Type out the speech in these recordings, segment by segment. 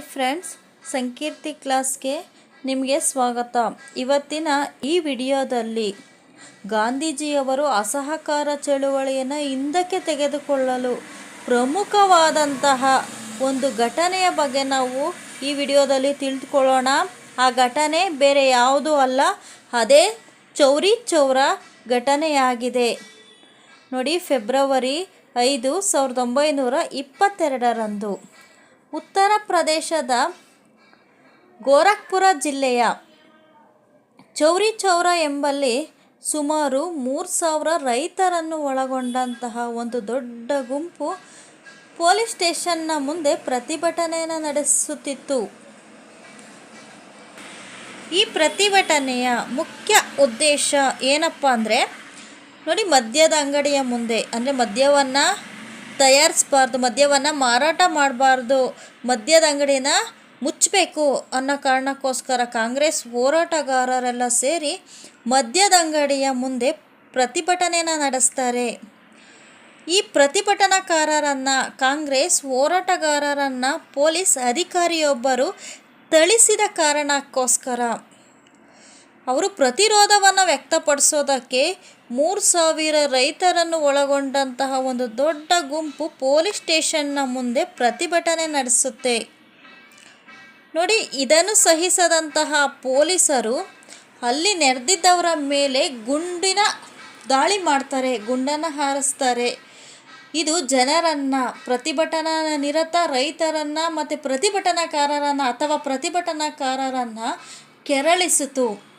Friends ಸಂಕೀರ್ತಿ ಕ್ಲಾಸ್ಗೆ ನಿಮಗೆ ಸ್ವಾಗತ. ಇವತ್ತಿನ ಈ ವಿಡಿಯೋದಲ್ಲಿ ಗಾಂಧೀಜಿಯವರು ಅಸಹಕಾರ ಚಳುವಳಿಯನ್ನು ಹಿಂದಕ್ಕೆ ತೆಗೆದುಕೊಳ್ಳಲು ಪ್ರಮುಖವಾದಂತಹ ಒಂದು ಘಟನೆಯ ಬಗ್ಗೆ ನಾವು ಈ ವಿಡಿಯೋದಲ್ಲಿ ತಿಳಿದುಕೊಳ್ಳೋಣ. ಆ ಘಟನೆ ಬೇರೆ ಯಾವುದೂ ಅಲ್ಲ, ಅದೇ ಚೌರಿ ಚೌರ ಘಟನೆಯಾಗಿದೆ. ನೋಡಿ, ಫೆಬ್ರವರಿ ಐದು ಸಾವಿರದ ಒಂಬೈನೂರ ಇಪ್ಪತ್ತೆರಡರಂದು. ಉತ್ತರ ಪ್ರದೇಶದ ಗೋರಖ್ಪುರ ಜಿಲ್ಲೆಯ ಚೌರಿ ಚೌರ ಎಂಬಲ್ಲಿ ಸುಮಾರು ಮೂರು ಸಾವಿರ ರೈತರನ್ನು ಒಳಗೊಂಡಂತಹ ಒಂದು ದೊಡ್ಡ ಗುಂಪು ಪೊಲೀಸ್ ಸ್ಟೇಷನ್ನ ಮುಂದೆ ಪ್ರತಿಭಟನೆಯನ್ನು ನಡೆಸುತ್ತಿತ್ತು. ಈ ಪ್ರತಿಭಟನೆಯ ಮುಖ್ಯ ಉದ್ದೇಶ ಏನಪ್ಪ ಅಂದರೆ, ನೋಡಿ ಮದ್ಯದ ಅಂಗಡಿಯ ಮುಂದೆ, ಅಂದರೆ ಮದ್ಯವನ್ನು ತಯಾರಿಸಬಾರ್ದು ಮದ್ಯವನ್ನು ಮಾರಾಟ ಮಾಡಬಾರ್ದು, ಮದ್ಯದ ಅಂಗಡಿನ ಮುಚ್ಚಬೇಕು ಅನ್ನೋ ಕಾರಣಕ್ಕೋಸ್ಕರ ಕಾಂಗ್ರೆಸ್ ಹೋರಾಟಗಾರರೆಲ್ಲ ಸೇರಿ ಮದ್ಯದ ಅಂಗಡಿಯ ಮುಂದೆ ಪ್ರತಿಭಟನೆಯನ್ನು ನಡೆಸ್ತಾರೆ. ಈ ಪ್ರತಿಭಟನಾಕಾರರನ್ನು, ಕಾಂಗ್ರೆಸ್ ಹೋರಾಟಗಾರರನ್ನು ಪೊಲೀಸ್ ಅಧಿಕಾರಿಯೊಬ್ಬರು ಥಳಿಸಿದ ಕಾರಣಕ್ಕೋಸ್ಕರ ಅವರು ಪ್ರತಿರೋಧವನ್ನು ವ್ಯಕ್ತಪಡಿಸೋದಕ್ಕೆ ಮೂರು ಸಾವಿರ ರೈತರನ್ನು ಒಳಗೊಂಡಂತಹ ಒಂದು ದೊಡ್ಡ ಗುಂಪು ಪೊಲೀಸ್ ಸ್ಟೇಷನ್ನ ಮುಂದೆ ಪ್ರತಿಭಟನೆ ನಡೆಸುತ್ತೆ. ನೋಡಿ, ಇದನ್ನು ಸಹಿಸದಂತಹ ಪೊಲೀಸರು ಅಲ್ಲಿ ನೆರೆದಿದ್ದವರ ಮೇಲೆ ಗುಂಡಿನ ದಾಳಿ ಮಾಡ್ತಾರೆ, ಗುಂಡನ್ನು ಹಾರಿಸ್ತಾರೆ. ಇದು ಜನರನ್ನು ಪ್ರತಿಭಟನಾ ನಿರತ ರೈತರನ್ನು ಮತ್ತು ಪ್ರತಿಭಟನಾಕಾರರನ್ನು ಅಥವಾ ಪ್ರತಿಭಟನಾಕಾರರನ್ನು ಕೆರಳಿಸಿತು.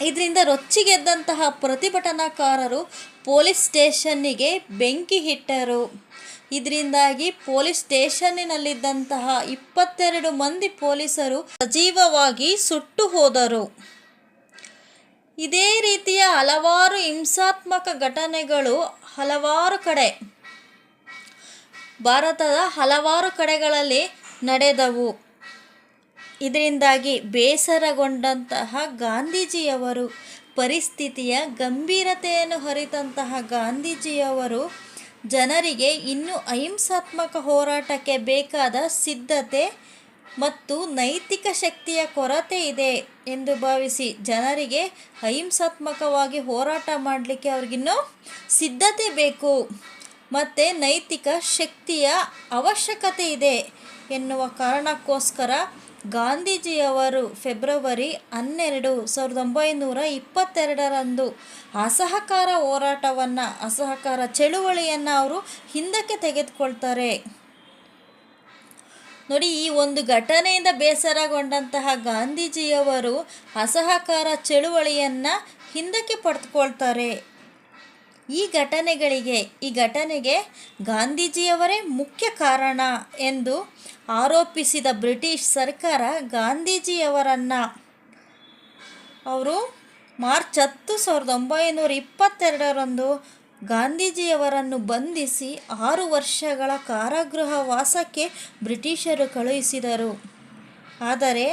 ಇದರಿಂದ ರೊಚ್ಚಿಗೆದ್ದಂತಹ ಪ್ರತಿಭಟನಾಕಾರರು ಪೊಲೀಸ್ ಸ್ಟೇಷನ್ನಿಗೆ ಬೆಂಕಿ ಇಟ್ಟರು ಇದರಿಂದಾಗಿ ಪೊಲೀಸ್ ಸ್ಟೇಷನ್ನಿನಲ್ಲಿದ್ದಂತಹ ಇಪ್ಪತ್ತೆರಡು ಮಂದಿ ಪೊಲೀಸರು ಸಜೀವವಾಗಿ ಸುಟ್ಟು ಹೋದರು. ಇದೇ ರೀತಿಯ ಹಲವಾರು ಹಿಂಸಾತ್ಮಕ ಘಟನೆಗಳು ಹಲವಾರು ಕಡೆ, ಭಾರತದ ಹಲವಾರು ಕಡೆಗಳಲ್ಲಿ ನಡೆದವು. ಇದರಿಂದಾಗಿ ಬೇಸರಗೊಂಡಂತಹ ಗಾಂಧೀಜಿಯವರು ಪರಿಸ್ಥಿತಿಯ ಗಂಭೀರತೆಯನ್ನು ಅರಿತಂತಹ ಗಾಂಧೀಜಿಯವರು ಜನರಿಗೆ ಇನ್ನೂ ಅಹಿಂಸಾತ್ಮಕ ಹೋರಾಟಕ್ಕೆ ಬೇಕಾದ ಸಿದ್ಧತೆ ಮತ್ತು ನೈತಿಕ ಶಕ್ತಿಯ ಕೊರತೆ ಇದೆ ಎಂದು ಭಾವಿಸಿ ಜನರಿಗೆ ಅಹಿಂಸಾತ್ಮಕವಾಗಿ ಹೋರಾಟ ಮಾಡಲಿಕ್ಕೆ ಅವ್ರಿಗಿನ್ನೂ ಸಿದ್ಧತೆ ಬೇಕು. ಮತ್ತು ನೈತಿಕ ಶಕ್ತಿಯ ಅವಶ್ಯಕತೆ ಇದೆ ಎನ್ನುವ ಕಾರಣಕ್ಕೋಸ್ಕರ ಗಾಂಧೀಜಿಯವರು ಫೆಬ್ರವರಿ ಹನ್ನೆರಡು ಸಾವಿರದ ಒಂಬೈನೂರ ಇಪ್ಪತ್ತೆರಡರಂದು ಅಸಹಕಾರ ಹೋರಾಟವನ್ನು, ಅಸಹಕಾರ ಚಳುವಳಿಯನ್ನು ಅವರು ಹಿಂದಕ್ಕೆ ತೆಗೆದುಕೊಳ್ತಾರೆ. ನೋಡಿ, ಈ ಒಂದು ಘಟನೆಯಿಂದ ಬೇಸರಗೊಂಡಂತಹ ಗಾಂಧೀಜಿಯವರು ಅಸಹಕಾರ ಚಳುವಳಿಯನ್ನು ಹಿಂದಕ್ಕೆ ಪಡೆದುಕೊಳ್ತಾರೆ. ಈ ಘಟನೆಗಳಿಗೆ, ಈ ಘಟನೆಗೆ ಗಾಂಧೀಜಿಯವರೇ ಮುಖ್ಯ ಕಾರಣ ಎಂದು ಆರೋಪಿಸಿದ ಬ್ರಿಟಿಷ್ ಸರ್ಕಾರ ಗಾಂಧೀಜಿಯವರನ್ನು ಅವರು ಮಾರ್ಚ್ ಹತ್ತು ಸಾವಿರದ ಒಂಬೈನೂರ ಇಪ್ಪತ್ತೆರಡರಂದು ಗಾಂಧೀಜಿಯವರನ್ನು ಬಂಧಿಸಿ ಆರು ವರ್ಷಗಳ ಕಾರಾಗೃಹ ವಾಸಕ್ಕೆ ಬ್ರಿಟಿಷರು ಕಳುಹಿಸಿದರು. ಆದರೆ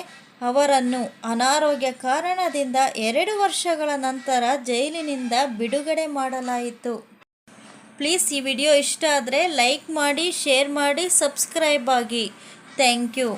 ಅವರನ್ನು ಅನಾರೋಗ್ಯ ಕಾರಣದಿಂದ ಎರಡು ವರ್ಷಗಳ ನಂತರ ಜೈಲಿನಿಂದ ಬಿಡುಗಡೆ ಮಾಡಲಾಯಿತು. ಪ್ಲೀಸ್ ಈ ವಿಡಿಯೋ ಇಷ್ಟ ಆದರೆ ಲೈಕ್ ಮಾಡಿ, ಶೇರ್ ಮಾಡಿ, ಸಬ್ಸ್ಕ್ರೈಬ್ ಆಗಿ. Thank you.